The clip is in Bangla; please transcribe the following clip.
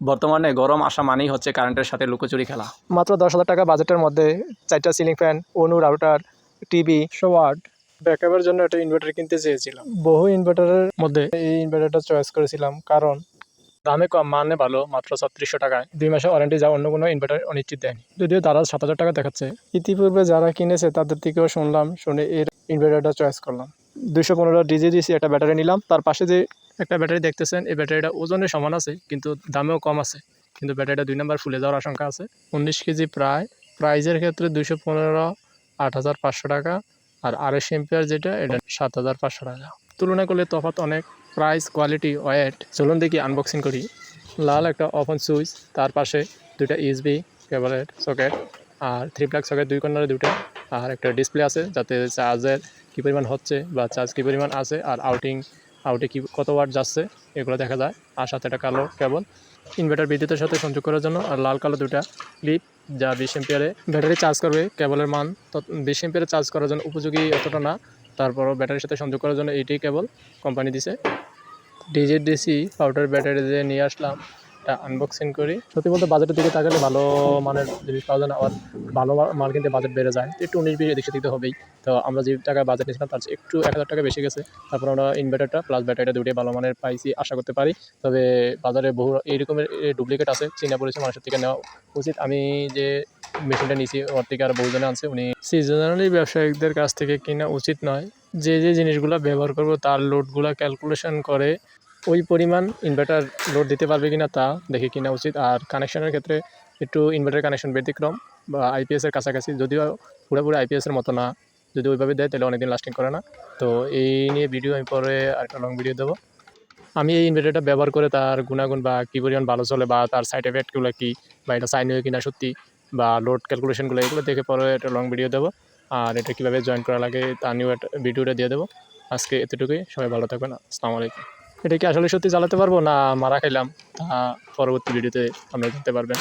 বর্তমানে গরম আসা মানেই হচ্ছে কারেন্টের সাথে লুকোচুরি খেলা। মাত্র দশ হাজার টাকা বাজেটের মধ্যে চারটা সিলিং ফ্যান অনু রাউটার টিভি ওয়ার্ড ব্যাকআপের জন্য একটা ইনভার্টার কিনতে চেয়েছিলাম। বহু ইনভার্টারের মধ্যে এই ইনভার্টারটা চয়েস করেছিলাম কারণ দামে কম মানে ভালো মাত্র ছত্রিশশো টাকায়। দুই মাসে ওয়ারেন্টি যা অন্য কোনো ইনভার্টার অনিশ্চিত দেয়নি। যদিও তারা সাত হাজার টাকা দেখাচ্ছে। ইতিপূর্বে যারা কিনেছে তাদের থেকেও শুনলাম শুনে এর ইনভার্টারটা চয়েস করলাম। দুশো পনেরো ডিজি ডিসি একটা ব্যাটারি নিলাম তার পাশে যে একটা ব্যাটারি দেখতেছেন, এই ব্যাটারিটা ওজনে সমান আছে, কিন্তু দামেও কম আছে। কিন্তু ব্যাটারিটা দুই নাম্বার ফুলে যাওয়ার আশঙ্কা আছে। উনিশ কেজি প্রায়, প্রাইজের ক্ষেত্রে দুশো পনেরো, আট হাজার পাঁচশো টাকা, আর আড়াইশো এম্পিয়ার যেটা, এটা সাত হাজার পাঁচশো টাকা। তুলনা করলে তফাৎ অনেক, প্রাইস, কোয়ালিটি, ওয়েট, চলুন দেখি, আনবক্সিং করি। লাল একটা ওপেন সুইচ, তার পাশে দুইটা ইউএসবি কেবলের সকেট, আর থ্রি প্লাগ সকেট দুই কর্নারে দুটো আর একটা ডিসপ্লে আছে, যাতে চার্জের কী পরিমাণ হচ্ছে বা চার্জ কী পরিমাণ আছে, আর আউটিং আউটে কী কত ওয়াট যাচ্ছে, এগুলো দেখা যায়। আর সাথে একটা কালো কেবল। ইনভার্টার বিদ্যুতের সাথে সংযোগ করার জন্য আর লাল কালো দুটা ক্লিপ যা বিশ এম্পিয়ারে ব্যাটারি চার্জ করবে, কেবলের মান বিশ এম্পিয়ারে চার্জ করার জন্য উপযোগী অতটা না। তারপরও ব্যাটারির সাথে সংযোগ করার জন্য এইটি কেবল কোম্পানি দিছে। ডিজে ডিসি পাউডার ব্যাটারি দিয়ে নিয়ে আসলাম। এটা আনবক্সিং করি। সত্যি বলতে বাজেটের দিকে তাকালে ভালো মানের জিনিস পাওয়া যায় না, আবার ভালো মাল কিনতে বাজেট বেড়ে যায়। একটু উনিশ বিশ এদিক সেদিক তো হবেই। তো আমরা যে টাকা বাজেট নিয়েছিলাম, তার একটু এক হাজার টাকা বেশি গেছে। তারপর আমরা ইনভার্টারটা প্লাস ব্যাটারিটা দুটোই ভালো মানের পাইছি, আশা করতে পারি। তবে বাজারে বহু এইরকমের ডুপ্লিকেট আছে, চীনা পরিচয় মানুষের থেকে নেওয়া উচিত। আমি যে মেশিনটা নিয়েছি, ওর থেকে আর বহুজনে আনছে, উনি সিজনালি ব্যবসায়িকদের কাছ থেকে কিনা উচিত নয়। যে যে জিনিসগুলো ব্যবহার করব, তার লোডগুলো ক্যালকুলেশন করে ওই পরিমাণ ইনভার্টার লোড দিতে পারবে কিনা তা দেখে কিনা উচিত। আর কানেকশনের ক্ষেত্রে একটু ইনভার্টার কানেকশন ব্যতিক্রম বা আইপিএসের কাছাকাছি, যদিও পুরোপুরি আইপিএসের মতো না, যদি ওইভাবে দেয় তাহলে অনেকদিন লাস্টিং করে না। তো এই নিয়ে ভিডিও আমি পরে আরেকটা লং ভিডিও দেবো। আমি এই ইনভার্টারটা ব্যবহার করে তার গুণাগুণ বা কী পরিমাণ ভালো চলে বা তার সাইড এফেক্টগুলো কী বা এটা সাইন হয়ে কিনা সত্যি বা লোড ক্যালকুলেশনগুলো এগুলো দেখে পরে একটা লং ভিডিও দেবো। আর এটা কীভাবে জয়েন করা লাগে তা নিয়েও একটা ভিডিওটা দিয়ে দেবো। আজকে এতটুকুই, সবাই ভালো থাকবেন, আসসালামু আলাইকুম। এটা কি আসলে সত্যি চালাতে পারব? না, মারা খাইলাম। তা পরবর্তী ভিডিওতে আপনারা জানতে পারবেন।